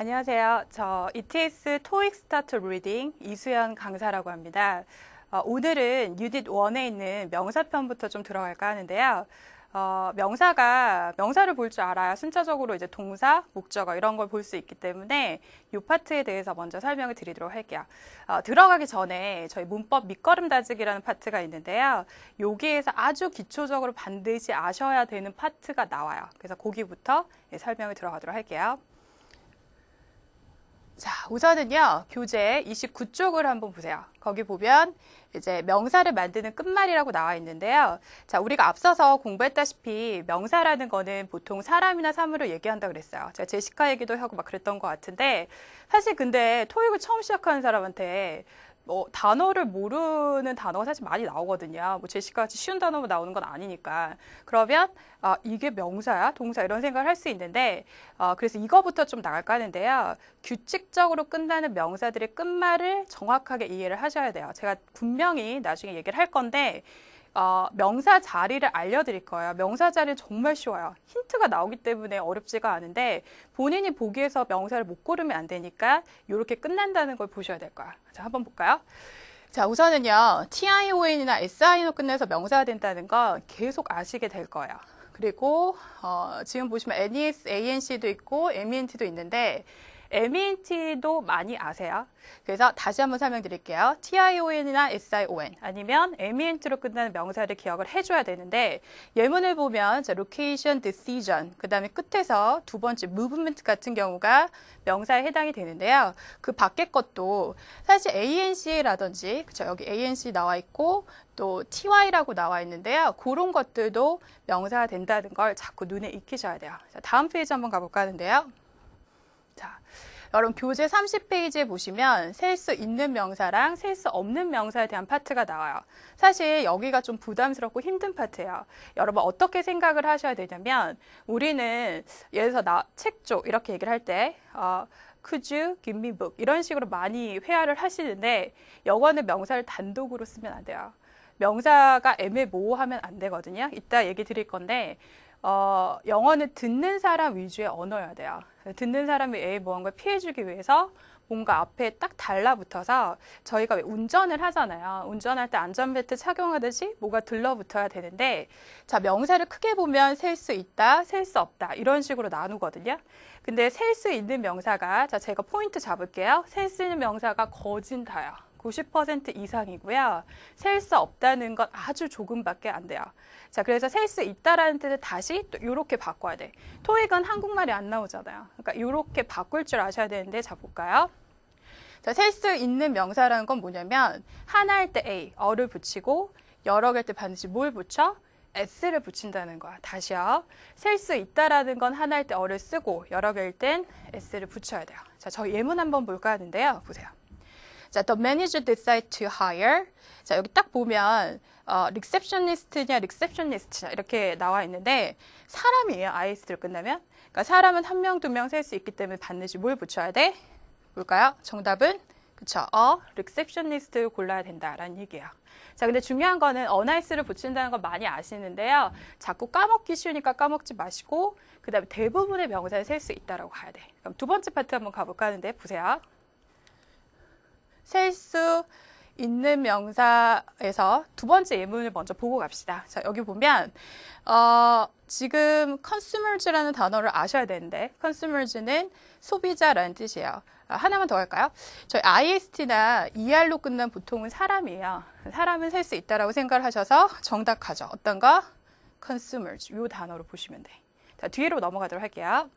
안녕하세요. 저 ETS 토익 스타트 리딩 이수연 강사라고 합니다. 어, 오늘은 유닛 1에 있는 명사편부터 좀 들어갈까 하는데요. 어, 명사가 명사를 볼 줄 알아야 순차적으로 이제 동사, 목적어 이런 걸 볼 수 있기 때문에 이 파트에 대해서 먼저 설명을 드리도록 할게요. 어, 들어가기 전에 저희 문법 밑거름 다지기라는 파트가 있는데요. 여기에서 아주 기초적으로 반드시 아셔야 되는 파트가 나와요. 그래서 거기부터 예, 설명을 들어가도록 할게요. 자, 우선은요, 교재 29쪽을 한번 보세요. 거기 보면 이제 명사를 만드는 끝말이라고 나와 있는데요. 자, 우리가 앞서서 공부했다시피 명사라는 거는 보통 사람이나 사물을 얘기한다 그랬어요. 제가 제시카 얘기도 하고 막 그랬던 것 같은데 사실 근데 토익을 처음 시작하는 사람한테 뭐 단어를 모르는 단어가 사실 많이 나오거든요. 뭐 제시카 같이 쉬운 단어만 나오는 건 아니니까. 그러면 아, 이게 명사야, 동사 이런 생각을 할 수 있는데 어, 그래서 이거부터 좀 나갈까 하는데요. 규칙적으로 끝나는 명사들의 끝말을 정확하게 이해를 하셔야 돼요. 제가 분명히 나중에 얘기를 할 건데 어, 명사 자리를 알려드릴 거예요. 명사 자리는 정말 쉬워요. 힌트가 나오기 때문에 어렵지가 않은데 본인이 보기에서 명사를 못 고르면 안 되니까 이렇게 끝난다는 걸 보셔야 될 거야. 자, 한번 볼까요? 자, 우선은요. TION이나 SIN으로 끝내서 명사가 된다는 건 계속 아시게 될 거예요. 그리고 어, 지금 보시면 NES, ANC도 있고 MENT도 있는데 MENT도 많이 아세요. 그래서 다시 한번 설명드릴게요. TION이나 SION 아니면 MENT로 끝나는 명사를 기억을 해줘야 되는데 예문을 보면 자, location, decision 그 다음에 끝에서 두 번째 movement 같은 경우가 명사에 해당이 되는데요. 그 밖의 것도 사실 ANC라든지 그쵸 여기 ANC 나와 있고 또 TY라고 나와 있는데요. 그런 것들도 명사가 된다는 걸 자꾸 눈에 익히셔야 돼요. 자, 다음 페이지 한번 가볼까 하는데요. 자, 여러분 교재 30페이지에 보시면 셀 수 있는 명사랑 셀 수 없는 명사에 대한 파트가 나와요. 사실 여기가 좀 부담스럽고 힘든 파트예요. 여러분 어떻게 생각을 하셔야 되냐면 우리는 예를 들어서 나 책 쪽 이렇게 얘기를 할때 어, could you give me book 이런 식으로 많이 회화를 하시는데 영어는 명사를 단독으로 쓰면 안 돼요. 명사가 애매모호하면 안 되거든요. 이따 얘기 드릴 건데 어, 영어는 듣는 사람 위주의 언어여야 돼요. 듣는 사람이 애매모호한 걸 피해주기 위해서 뭔가 앞에 딱 달라붙어서 저희가 왜 운전을 하잖아요. 운전할 때 안전벨트 착용하듯이 뭐가 들러붙어야 되는데 자 명사를 크게 보면 셀 수 있다, 셀 수 없다 이런 식으로 나누거든요. 근데 셀 수 있는 명사가 자 제가 포인트 잡을게요. 셀 수 있는 명사가 거진다요. 90% 이상이고요. 셀 수 없다는 건 아주 조금밖에 안 돼요. 자, 그래서 셀 수 있다라는 뜻을 다시 또 이렇게 바꿔야 돼. 토익은 한국말이 안 나오잖아요. 그러니까 이렇게 바꿀 줄 아셔야 되는데 자 볼까요? 자, 셀 수 있는 명사라는 건 뭐냐면 하나 할 때 A, 어를 붙이고 여러 개일 때 반드시 뭘 붙여? s를 붙인다는 거야. 다시요. 셀 수 있다라는 건 하나 할때 어를 쓰고 여러 개일 땐 s를 붙여야 돼요. 자, 저 예문 한번 볼까 하는데요. 보세요. 자, the manager decided to hire. 자, 여기 딱 보면 어, receptionist냐, receptionist냐 이렇게 나와 있는데 사람이에요. is로 끝나면. 그러니까 사람은 한 명, 두 명 셀 수 있기 때문에 반드시 뭘 붙여야 돼? 뭘까요? 정답은 그쵸. 어, receptionist를 골라야 된다라는 얘기예요. 자, 근데 중요한 거는 어나이스를 붙인다는 건 많이 아시는데요. 자꾸 까먹기 쉬우니까 까먹지 마시고 그 다음에 대부분의 명사를 셀 수 있다라고 가야 돼. 그럼 두 번째 파트 한번 가볼까 하는데 보세요. 셀 수 있는 명사에서 두 번째 예문을 먼저 보고 갑시다. 자, 여기 보면, 어, 지금 consumers라는 단어를 아셔야 되는데, consumers는 소비자라는 뜻이에요. 아, 하나만 더 할까요? 저희 IST나 ER로 끝난 보통은 사람이에요. 사람은 셀 수 있다라고 생각을 하셔서 정답하죠. 어떤 거? consumers. 요 단어로 보시면 돼. 자, 뒤로 넘어가도록 할게요.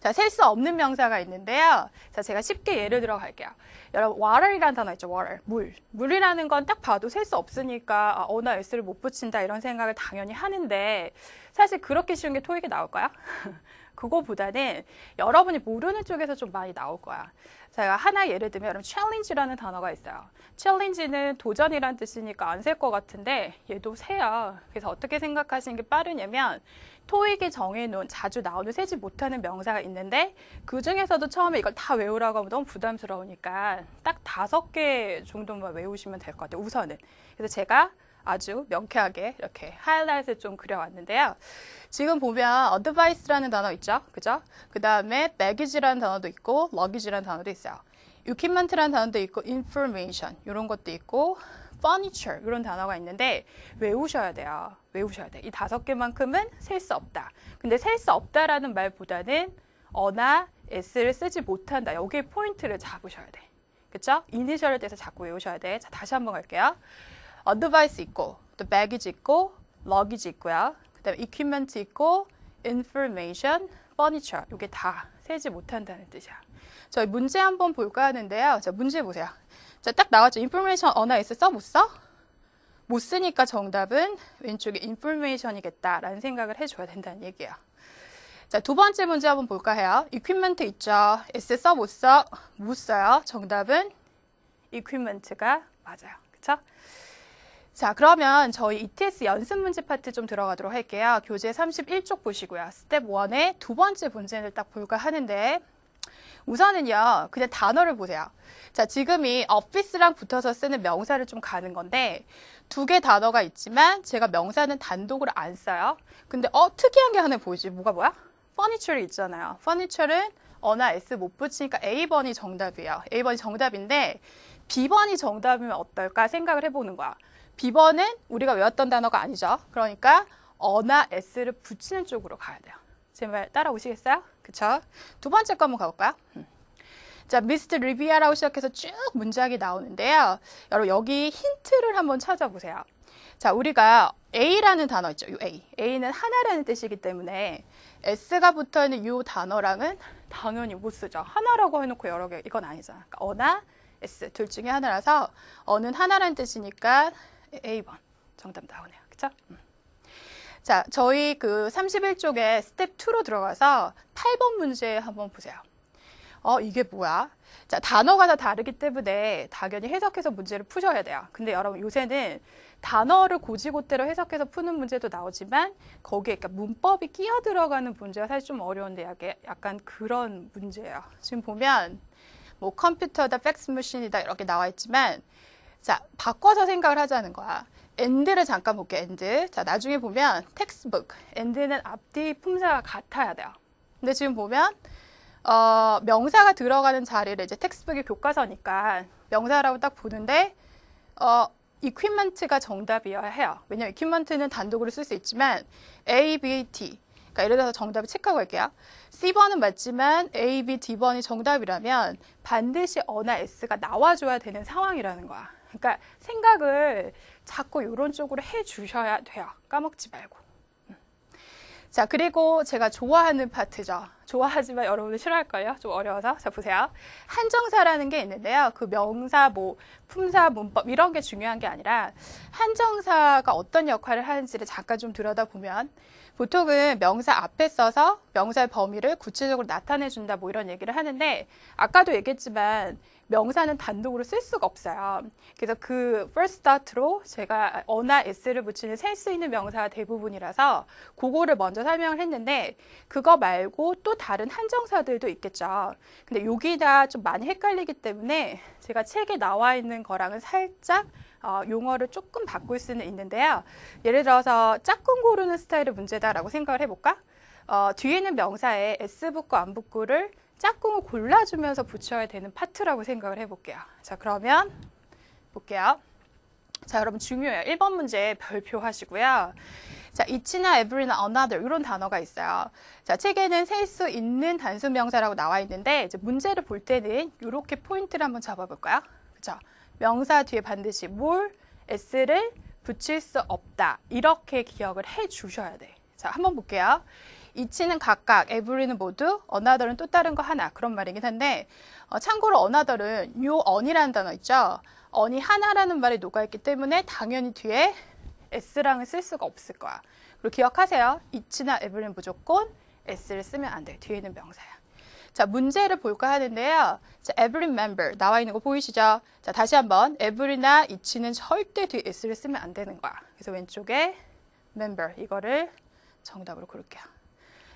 자, 셀 수 없는 명사가 있는데요. 자, 제가 쉽게 예를 들어 갈게요. 여러분, water이라는 단어 있죠, water. 물. 물이라는 건 딱 봐도 셀 수 없으니까, 아, 어나 s를 못 붙인다, 이런 생각을 당연히 하는데, 사실 그렇게 쉬운 게 토익에 나올까요? 그거보다는 여러분이 모르는 쪽에서 좀 많이 나올 거야. 제가 하나 예를 들면 여러분 challenge라는 단어가 있어요. challenge는 도전이란 뜻이니까 안 셀 것 같은데 얘도 세요. 그래서 어떻게 생각하시는 게 빠르냐면 토익이 정해놓은 자주 나오는 세지 못하는 명사가 있는데 그 중에서도 처음에 이걸 다 외우라고 하면 너무 부담스러우니까 딱 다섯 개 정도만 외우시면 될 것 같아요. 우선은. 그래서 제가 아주 명쾌하게 이렇게 하이라이트를 좀 그려왔는데요. 지금 보면 advice라는 단어 있죠? 그죠? 그 다음에 baggage라는 단어도 있고 luggage라는 단어도 있어요. equipment라는 단어도 있고 information 이런 것도 있고 furniture 이런 단어가 있는데 외우셔야 돼요. 외우셔야 돼. 이 다섯 개만큼은 셀 수 없다. 근데 셀 수 없다라는 말보다는 어나 s를 쓰지 못한다. 여기에 포인트를 잡으셔야 돼. 그쵸? 이니셜에 대해서 자꾸 외우셔야 돼. 자, 다시 한번 갈게요. Advice 있고, 또 baggage 있고, luggage 있고요. 그 다음에 equipment 있고, information, furniture. 이게 다 세지 못한다는 뜻이야. 저희 문제 한번 볼까 하는데요. 자, 문제 보세요. 자, 딱 나왔죠. information 언어 S 써? 못 써? 못 쓰니까 정답은 왼쪽에 information이겠다라는 생각을 해줘야 된다는 얘기예요. 자, 두 번째 문제 한번 볼까 해요. equipment 있죠. S 써? 못 써? 못 써요. 정답은 equipment가 맞아요. 그쵸? 자, 그러면 저희 ETS 연습 문제 파트 좀 들어가도록 할게요. 교재 31쪽 보시고요. 스텝 1의 두 번째 문제를 딱 볼까 하는데 우선은요, 그냥 단어를 보세요. 자, 지금 이 office랑 붙어서 쓰는 명사를 좀 가는 건데 두 개 단어가 있지만 제가 명사는 단독으로 안 써요. 근데 어 특이한 게 하나 보이지? 뭐가 뭐야? furniture이 있잖아요. furniture는 어나 s 못 붙이니까 A번이 정답이에요. A번이 정답인데 B번이 정답이면 어떨까 생각을 해보는 거야. B번은 우리가 외웠던 단어가 아니죠. 그러니까 어나 s를 붙이는 쪽으로 가야 돼요. 제 말 따라오시겠어요? 그쵸? 두 번째 거 한번 가볼까요? 음. 자, 미스터 리비아라고 시작해서 쭉 문장이 나오는데요. 여러분, 여기 힌트를 한번 찾아보세요. 자, 우리가 A라는 단어 있죠. 요 A. A는 하나라는 뜻이기 때문에 S가 붙어 있는 이 단어랑은 당연히 못 쓰죠. 하나라고 해놓고 여러 개, 이건 아니잖아. 그러니까 어나 S. 둘 중에 하나라서 어는 하나라는 뜻이니까 A번. 정답 나오네요. 그쵸? 음. 자, 저희 그 31쪽에 스텝 2로 들어가서 8번 문제 한번 보세요. 어, 이게 뭐야? 자, 단어가 다 다르기 때문에 당연히 해석해서 문제를 푸셔야 돼요. 근데 여러분 요새는 단어를 고지고대로 해석해서 푸는 문제도 나오지만 거기에 그러니까 문법이 끼어 들어가는 문제가 사실 좀 어려운데 약간 그런 문제예요. 지금 보면 뭐 컴퓨터다, 팩스 머신이다 이렇게 나와 있지만 자, 바꿔서 생각을 하자는 거야. end를 잠깐 볼게요. end. 자, 나중에 보면 textbook. end는 앞뒤 품사가 같아야 돼요. 근데 지금 보면 어, 명사가 들어가는 자리를 이제 텍스트북의 교과서니까 명사라고 딱 보는데 어, equipment가 정답이어야 해요. 왜냐면 equipment는 단독으로 쓸 수 있지만 A, B, T 그러니까 예를 들어서 정답을 체크하고 갈게요. C번은 맞지만 A, B, D번이 정답이라면 반드시 어나 S가 나와줘야 되는 상황이라는 거야. 그러니까 생각을 자꾸 이런 쪽으로 해 주셔야 돼요. 까먹지 말고. 자, 그리고 제가 좋아하는 파트죠. 좋아하지만 여러분들 싫어할걸요? 좀 어려워서. 자, 보세요. 한정사라는 게 있는데요. 그 명사, 뭐, 품사, 문법, 이런 게 중요한 게 아니라 한정사가 어떤 역할을 하는지를 잠깐 좀 들여다보면 보통은 명사 앞에 써서 명사의 범위를 구체적으로 나타내 준다 뭐 이런 얘기를 하는데 아까도 얘기했지만 명사는 단독으로 쓸 수가 없어요. 그래서 그 first start로 제가 어나 s를 붙이는 셀 수 있는 명사가 대부분이라서 그거를 먼저 설명을 했는데 그거 말고 또 다른 한정사들도 있겠죠. 근데 여기다 좀 많이 헷갈리기 때문에 제가 책에 나와 있는 거랑은 살짝 어, 용어를 조금 바꿀 수는 있는데요. 예를 들어서 짝꿍 고르는 스타일의 문제다라고 생각을 해볼까? 어, 뒤에 있는 명사에 S 붙고 안 붙고를 짝꿍을 골라주면서 붙여야 되는 파트라고 생각을 해볼게요. 자, 그러면 볼게요. 자, 여러분 중요해요. 1번 문제 별표 하시고요. 자, each나 every나 another 이런 단어가 있어요. 자, 책에는 셀 수 있는 단수 명사라고 나와 있는데 이제 문제를 볼 때는 이렇게 포인트를 한번 잡아볼까요? 그죠? 명사 뒤에 반드시 뭘 s를 붙일 수 없다. 이렇게 기억을 해 주셔야 돼. 자, 한번 볼게요. 이치는 각각, 에브리는 모두, 어나더는 또 다른 거 하나 그런 말이긴 한데 어, 참고로 어나더는 요 언이라는 단어 있죠. 언이 하나라는 말이 녹아있기 때문에 당연히 뒤에 s랑을 쓸 수가 없을 거야. 그리고 기억하세요. 이치나 에브리는 무조건 s를 쓰면 안 돼. 뒤에는 명사야. 자, 문제를 볼까 하는데요. 자, every member 나와 있는 거 보이시죠? 자, 다시 한번 every나 each는 절대 뒤에 s를 쓰면 안 되는 거야. 그래서 왼쪽에 member 이거를 정답으로 고를게요.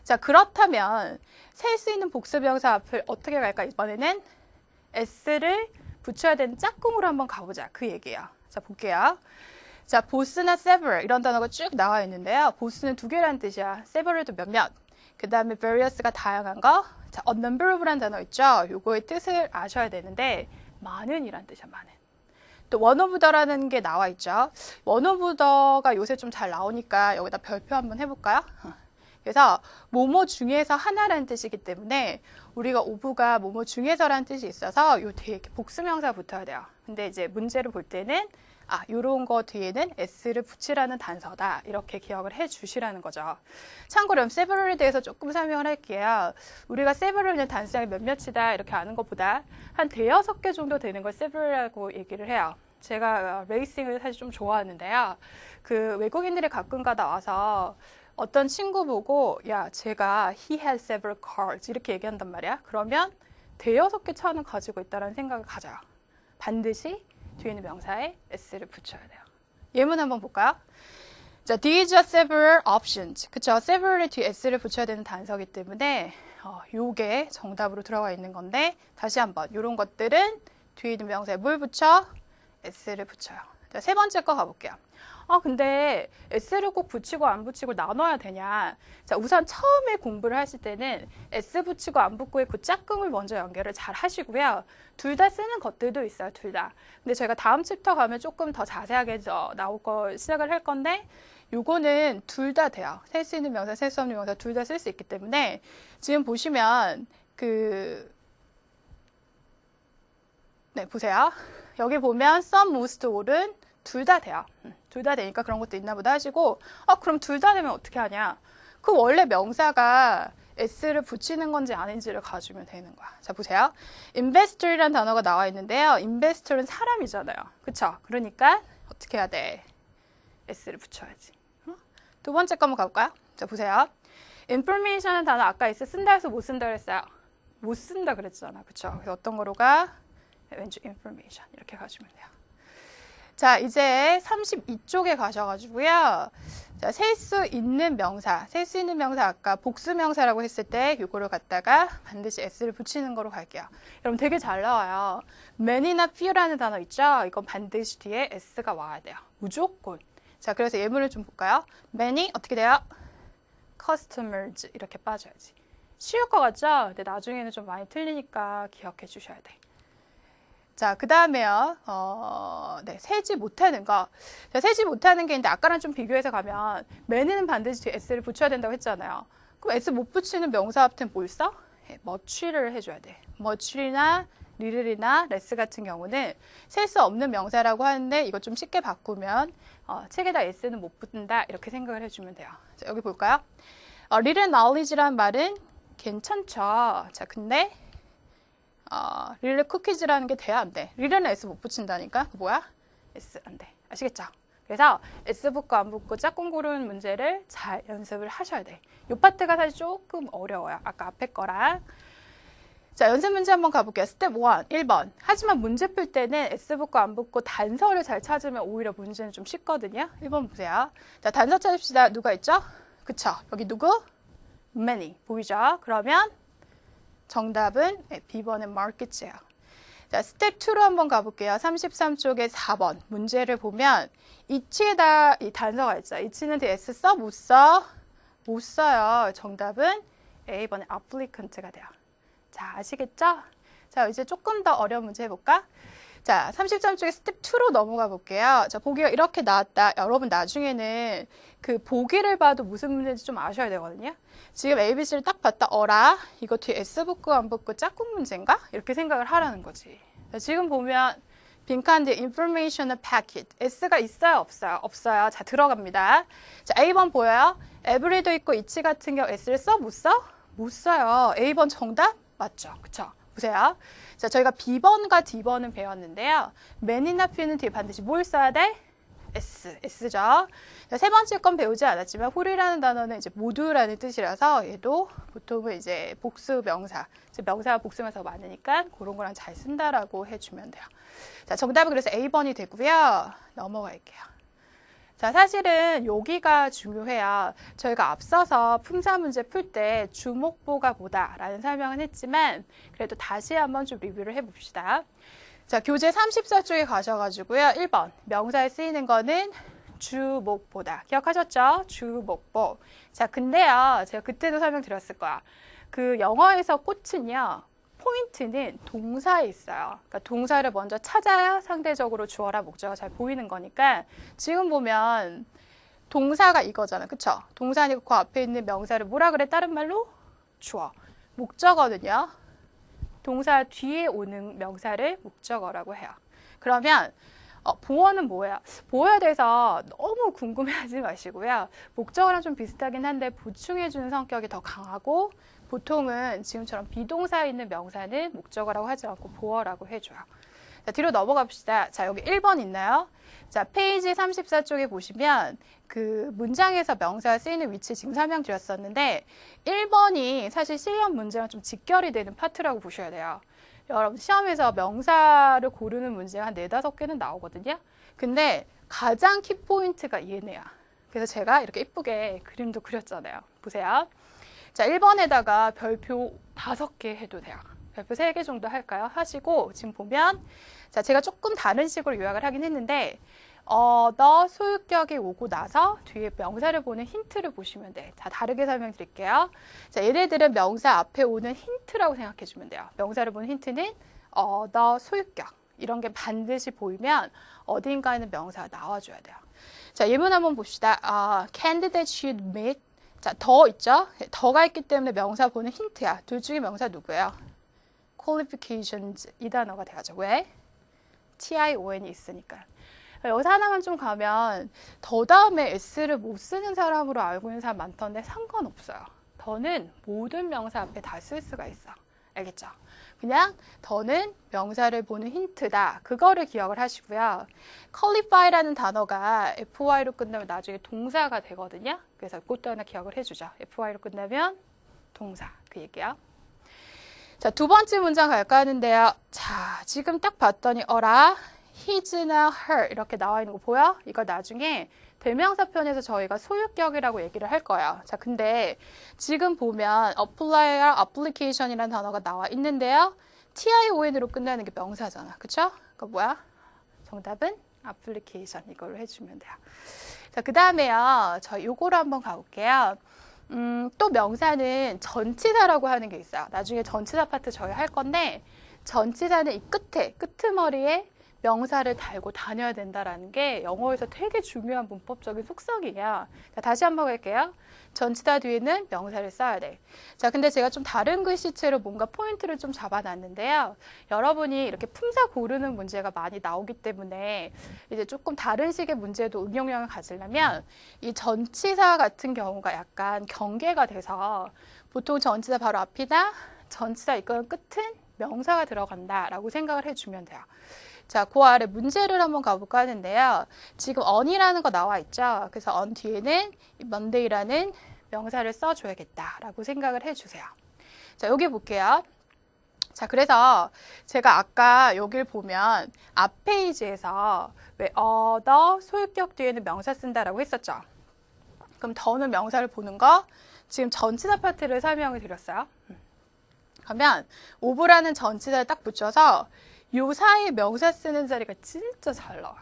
자, 그렇다면 셀 수 있는 복수 명사 앞을 어떻게 갈까? 이번에는 s를 붙여야 되는 짝꿍으로 한번 가보자. 그 얘기예요. 자, 볼게요. 자, 보스나 several 이런 단어가 쭉 나와 있는데요. 보스는 두 개라는 뜻이야. several도 몇몇. 그 다음에 various가 다양한 거. 자, a number of라는 단어 있죠? 요거의 뜻을 아셔야 되는데 많은이란 뜻이야, 많은. 또 원오브더라는 게 나와 있죠. 원오브더가 요새 좀 잘 나오니까 여기다 별표 한번 해볼까요? 그래서 뭐뭐 중에서 하나라는 뜻이기 때문에 우리가 오브가 뭐뭐 중에서라는 뜻이 있어서 요 뒤에 이렇게 복수명사 붙어야 돼요. 근데 이제 문제를 볼 때는 아, 요런 거 뒤에는 s를 붙이라는 단서다. 이렇게 기억을 해 주시라는 거죠. 참고로 several에 대해서 조금 설명을 할게요. 우리가 several은 단수량이 몇몇이다 이렇게 아는 것보다 한 대여섯 개 정도 되는 걸 several이라고 얘기를 해요. 제가 레이싱을 사실 좀 좋아하는데요. 그 외국인들이 가끔 가다 와서 어떤 친구 보고 야 제가 he has several cars 이렇게 얘기한단 말이야. 그러면 대여섯 개 차는 가지고 있다는 생각을 가져요. 반드시 뒤에 있는 명사에 s를 붙여야 돼요. 예문 한번 볼까요? 자, these are several options. 그쵸? several에 뒤에 s를 붙여야 되는 단서기 때문에 어, 요게 정답으로 들어가 있는 건데 다시 한번 이런 것들은 뒤에 있는 명사에 뭘 붙여? s를 붙여요. 자, 세 번째 거 가볼게요. 아, 근데 S를 꼭 붙이고 안 붙이고 나눠야 되냐? 자, 우선 처음에 공부를 하실 때는 S 붙이고 안 붙고의 그 짝꿍을 먼저 연결을 잘 하시고요. 둘 다 쓰는 것들도 있어요, 둘 다. 근데 저희가 다음 챕터 가면 조금 더 자세하게 저 나올 거 시작을 할 건데, 요거는 둘 다 돼요. 셀 수 있는 명사, 셀 수 없는 명사 둘 다 쓸 수 있기 때문에 지금 보시면 그 네, 보세요. 여기 보면 some, most, all은 둘 다 돼요. 음, 둘 다 되니까 그런 것도 있나 보다 하시고 아 그럼 둘 다 되면 어떻게 하냐? 그 원래 명사가 s를 붙이는 건지 아닌지를 가지면 되는 거야. 자 보세요. investor이라는 단어가 나와 있는데요. investor은 사람이잖아요. 그쵸? 그러니까 어떻게 해야 돼? s를 붙여야지. 어? 두 번째 거 한번 가볼까요? 자 보세요. information은 단어 아까 s 쓴다 해서 못 쓴다 그랬어요. 못 쓴다 그랬잖아. 그쵸? 그래서 어떤 거로 가? 왠지 information 이렇게 가시면 돼요. 자, 이제 32쪽에 가셔가지고요. 자, 셀 수 있는 명사, 셀 수 있는 명사 아까 복수 명사라고 했을 때 이거를 갖다가 반드시 s를 붙이는 거로 갈게요. 여러분 되게 잘 나와요. man이나 few라는 단어 있죠? 이건 반드시 뒤에 s가 와야 돼요. 무조건. 자, 그래서 예문을 좀 볼까요? many 어떻게 돼요? customers 이렇게 빠져야지. 쉬울 것 같죠? 근데 나중에는 좀 많이 틀리니까 기억해 주셔야 돼. 자, 그 다음에요. 어, 네, 세지 못하는 거. 자, 세지 못하는 게 있는데 아까랑 좀 비교해서 가면 매는 반드시 뒤에 s를 붙여야 된다고 했잖아요. 그럼 s 못 붙이는 명사 앞에는 뭘 써? 네, much를 해줘야 돼. much이나 리를이나 레스 같은 경우는 셀 수 없는 명사라고 하는데 이거 좀 쉽게 바꾸면 어, 책에다 s는 못 붙는다 이렇게 생각을 해주면 돼요. 자, 여기 볼까요? 어, little knowledge란 말은 괜찮죠. 자, 근데 어, 릴레 쿠키즈라는 게 돼야 안 돼. 릴레는 S 못 붙인다니까? 그 뭐야? S 안 돼. 아시겠죠? 그래서 S 붙고 안 붙고 짝꿍 고르는 문제를 잘 연습을 하셔야 돼. 이 파트가 사실 조금 어려워요. 아까 앞에 거랑. 자, 연습 문제 한번 가볼게요. 스텝 1, 1번. 하지만 문제 풀 때는 S 붙고 안 붙고 단서를 잘 찾으면 오히려 문제는 좀 쉽거든요. 1번 보세요. 자, 단서 찾읍시다. 누가 있죠? 그쵸? 여기 누구? many. 보이죠? 그러면 정답은 B번의 markets예요. 자, 스텝 2로 한번 가볼게요. 33쪽에 4번 문제를 보면 이치에다 이 단서가 있죠. 이치는 S 써? 못 써? 못 써요. 정답은 A번의 applicant가 돼요. 자, 아시겠죠? 자, 이제 조금 더 어려운 문제 해볼까? 자, 33쪽에 스텝 2로 넘어가 볼게요. 자, 보기가 이렇게 나왔다. 여러분 나중에는 그 보기를 봐도 무슨 문제인지 좀 아셔야 되거든요. 지금 ABC를 딱 봤다. 어라? 이거 뒤에 S 붙고 안 붙고 짝꿍 문제인가? 이렇게 생각을 하라는 거지. 자, 지금 보면 빈칸 뒤에 informational packet. S가 있어요? 없어요? 없어요. 자, 들어갑니다. 자, A번 보여요? every도 있고 이치 같은 경우 S를 써? 못 써? 못 써요. A번 정답? 맞죠? 그쵸? 보세요. 자, 저희가 B번과 D번은 배웠는데요. 맨이나 퓨는 뒤에 반드시 뭘 써야 돼? S, S죠. 자, 세 번째 건 배우지 않았지만 홀이라는 단어는 이제 모두라는 뜻이라서 얘도 보통은 이제 복수 명사, 명사와 복수 명사가 많으니까 그런 거랑 잘 쓴다라고 해주면 돼요. 자, 정답은 그래서 A번이 되고요. 넘어갈게요. 자, 사실은 여기가 중요해요. 저희가 앞서서 품사 문제 풀 때 주목보가 뭐다라는 설명은 했지만 그래도 다시 한번 좀 리뷰를 해봅시다. 자, 교재 34쪽에 가셔가지고요. 1번 명사에 쓰이는 거는 주목보다. 기억하셨죠? 주목보. 자, 근데요. 제가 그때도 설명드렸을 거야. 그 영어에서 꽃은요. 포인트는 동사에 있어요. 그러니까 동사를 먼저 찾아야 상대적으로 주어라 목적어가 잘 보이는 거니까 지금 보면 동사가 이거잖아. 그쵸? 동사니까 그 앞에 있는 명사를 뭐라 그래? 다른 말로? 주어. 목적어는요. 동사 뒤에 오는 명사를 목적어라고 해요. 그러면 어, 보어는 뭐예요? 보어에 대해서 너무 궁금해하지 마시고요. 목적어랑 좀 비슷하긴 한데 보충해주는 성격이 더 강하고 보통은 지금처럼 비동사에 있는 명사는 목적어라고 하지 않고 보어라고 해줘요. 자, 뒤로 넘어갑시다. 자, 여기 1번 있나요? 자, 페이지 34쪽에 보시면 그 문장에서 명사가 쓰이는 위치 지금 설명드렸었는데 1번이 사실 실험 문제랑 좀 직결이 되는 파트라고 보셔야 돼요. 여러분 시험에서 명사를 고르는 문제가 한 네다섯 개는 나오거든요. 근데 가장 키포인트가 얘네야. 그래서 제가 이렇게 이쁘게 그림도 그렸잖아요. 보세요. 자, 1번에다가 별표 다섯 개 해도 돼요. 별표 세개 정도 할까요? 하시고 지금 보면 자, 제가 조금 다른 식으로 요약을 하긴 했는데 어, 더 소유격이 오고 나서 뒤에 명사를 보는 힌트를 보시면 돼. 자, 다르게 설명드릴게요. 자, 얘네들은 명사 앞에 오는 힌트라고 생각해 주면 돼요. 명사를 보는 힌트는 어, 더 소유격. 이런 게 반드시 보이면 어딘가에는 명사가 나와줘야 돼요. 자, 예문 한번 봅시다. 아, candidate should meet. 자, 더 있죠? 더가 있기 때문에 명사 보는 힌트야. 둘 중에 명사 누구예요? qualifications 이 단어가 돼가죠. 왜? TION이 있으니까. 여기서 하나만 좀 가면 더 다음에 S를 못 쓰는 사람으로 알고 있는 사람 많던데 상관없어요. 더는 모든 명사 앞에 다 쓸 수가 있어. 알겠죠? 그냥 더는 명사를 보는 힌트다. 그거를 기억을 하시고요. qualify라는 단어가 fy로 끝나면 나중에 동사가 되거든요. 그래서 그것도 하나 기억을 해주죠. fy로 끝나면 동사. 그 얘기야. 자, 두 번째 문장 갈까 하는데요. 자, 지금 딱 봤더니 어라 his나 her 이렇게 나와 있는 거 보여? 이거 나중에 대명사 편에서 저희가 소유격이라고 얘기를 할 거예요. 자, 근데 지금 보면 apply와 application이라는 단어가 나와 있는데요. tion으로 끝나는 게 명사잖아. 그쵸? 그거 뭐야? 정답은 application 이걸로 해주면 돼요. 자, 그 다음에요. 저 요거로 한번 가볼게요. 음, 또 명사는 전치사라고 하는 게 있어요. 나중에 전치사 파트 저희 할 건데 전치사는 이 끝에, 끄트머리에 명사를 달고 다녀야 된다라는 게 영어에서 되게 중요한 문법적인 속성이야. 자, 다시 한번 할게요. 전치사 뒤에는 명사를 써야 돼. 자, 근데 제가 좀 다른 글씨체로 뭔가 포인트를 좀 잡아놨는데요. 여러분이 이렇게 품사 고르는 문제가 많이 나오기 때문에 이제 조금 다른 식의 문제도 응용력을 가지려면 이 전치사 같은 경우가 약간 경계가 돼서 보통 전치사 바로 앞이나 전치사 이거는 끝은 명사가 들어간다라고 생각을 해주면 돼요. 자, 그 아래 문제를 한번 가볼까 하는데요. 지금 on이라는 거 나와 있죠. 그래서 on 뒤에는 monday라는 명사를 써줘야겠다라고 생각을 해주세요. 자, 여기 볼게요. 자, 그래서 제가 아까 여길 보면 앞 페이지에서 왜 other 소유격 뒤에는 명사 쓴다라고 했었죠. 그럼 더는 명사를 보는 거 지금 전치사 파트를 설명을 드렸어요. 그러면 오브라는 전치사를 딱 붙여서 요 사이에 명사 쓰는 자리가 진짜 잘 나와.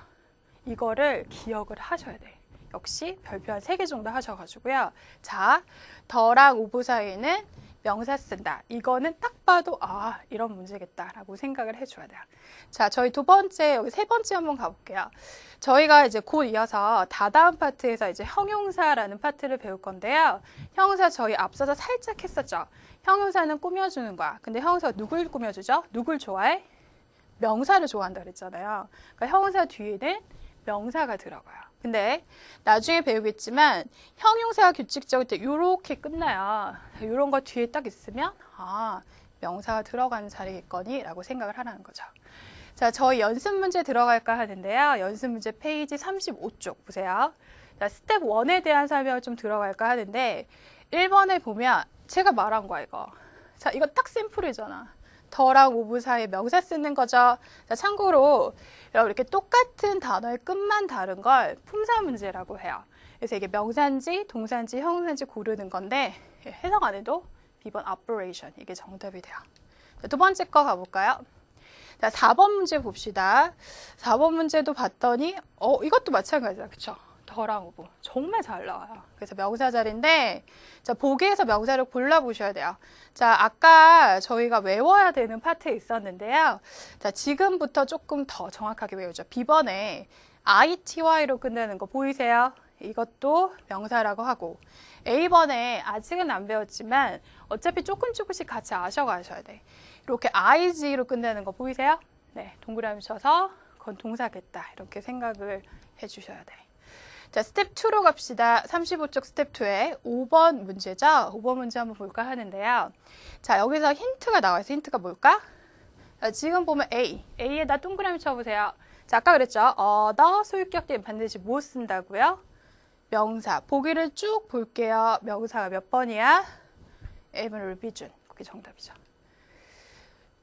이거를 기억을 하셔야 돼. 역시 별표 한세개 정도 하셔가지고요. 자, 더랑 오브 사이에는 명사 쓴다. 이거는 딱 봐도 아 이런 문제겠다라고 생각을 해줘야 돼요. 자, 저희 두 번째 여기 세 번째 한번 가볼게요. 저희가 이제 곧 이어서 다다음 파트에서 이제 형용사라는 파트를 배울 건데요. 형용사 저희 앞서서 살짝 했었죠. 형용사는 꾸며주는 거야. 근데 형용사가 누굴 꾸며주죠? 누굴 좋아해? 명사를 좋아한다 그랬잖아요. 그러니까 형용사 뒤에는 명사가 들어가요. 근데 나중에 배우겠지만 형용사가 규칙적일 때 이렇게 끝나요. 이런 거 뒤에 딱 있으면 아 명사가 들어가는 자리겠거니 라고 생각을 하라는 거죠. 자, 저희 연습 문제 들어갈까 하는데요. 연습 문제 페이지 35쪽 보세요. 자, 스텝 1에 대한 설명을 좀 들어갈까 하는데 1번에 보면 제가 말한 거야, 이거. 자, 이거 딱 샘플이잖아. 더랑 오브 사이에 명사 쓰는 거죠. 자, 참고로 이렇게 똑같은 단어의 끝만 다른 걸 품사 문제라고 해요. 그래서 이게 명사인지 동사인지 형용사인지 고르는 건데 해석 안 해도 B번 operation 이게 정답이 돼요. 자, 두 번째 거 가볼까요? 자, 4번 문제 봅시다. 4번 문제도 봤더니 어 이것도 마찬가지다. 그쵸? 더 저랑 우부 정말 잘 나와요. 그래서 명사 자리인데 자 보기에서 명사를 골라 보셔야 돼요. 자 아까 저희가 외워야 되는 파트에 있었는데요. 자 지금부터 조금 더 정확하게 외우죠. B번에 ITY로 끝나는 거 보이세요? 이것도 명사라고 하고 A번에 아직은 안 배웠지만 어차피 조금 조금씩 같이 아셔가셔야 돼. 이렇게 IG로 끝나는 거 보이세요? 네, 동그라미 쳐서 그건 동사겠다. 이렇게 생각을 해주셔야 돼. 자, 스텝 2로 갑시다. 35쪽 스텝 2에 5번 문제죠? 5번 문제 한번 볼까 하는데요. 자, 여기서 힌트가 나와 있어요. 힌트가 뭘까? 자, 지금 보면 A. A에다 동그라미 쳐보세요. 자, 아까 그랬죠? 어더 소유격 뒤엔 반드시 뭐 쓴다고요? 명사. 보기를 쭉 볼게요. 명사가 몇 번이야? A번을 비준. 그게 정답이죠.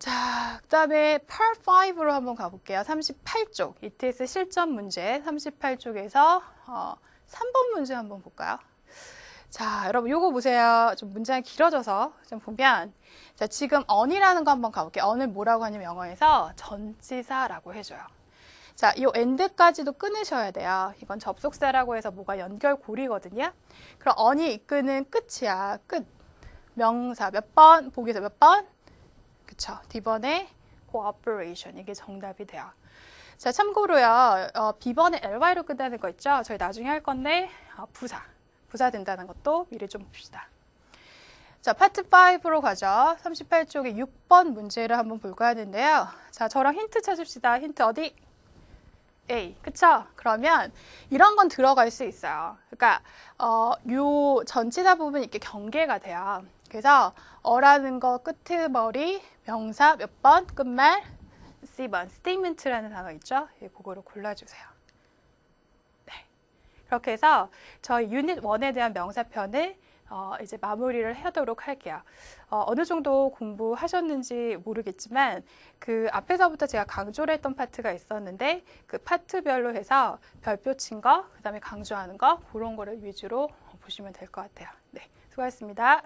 자, 그 다음에 Part 5로 한번 가볼게요. 38쪽, ETS 실전 문제 38쪽에서 어, 3번 문제 한번 볼까요? 자, 여러분 요거 보세요. 좀 문장이 길어져서 좀 보면 자, 지금 on이라는 거 한번 가볼게요. on을 뭐라고 하냐면 영어에서 전치사라고 해줘요. 자, 이 end까지도 끊으셔야 돼요. 이건 접속사라고 해서 뭐가 연결고리거든요. 그럼 on이 이끄는 끝이야. 끝. 명사 몇 번, 보기에서 몇 번? 그쵸. D번에 cooperation. 이게 정답이 돼요. 자, 참고로요. 어, B번에 ly로 끝나는 거 있죠? 저희 나중에 할 건데 어, 부사. 부사 된다는 것도 미리 좀 봅시다. 자, 파트 5로 가죠. 38쪽에 6번 문제를 한번 볼까 하는데요. 자, 저랑 힌트 찾읍시다. 힌트 어디? A. 그쵸? 그러면 이런 건 들어갈 수 있어요. 그러니까 어, 요 전치사 부분 이렇게 경계가 돼요. 그래서 어라는 거 끝머리 명사 몇 번 끝말 C번 statement라는 단어 있죠? 예, 그거를 골라주세요. 네. 그렇게 해서 저희 유닛 1에 대한 명사편을 어, 이제 마무리를 하도록 할게요. 어, 어느 정도 공부하셨는지 모르겠지만 그 앞에서부터 제가 강조를 했던 파트가 있었는데 그 파트별로 해서 별표 친 거, 그 다음에 강조하는 거 그런 거를 위주로 보시면 될 것 같아요. 네, 수고하셨습니다.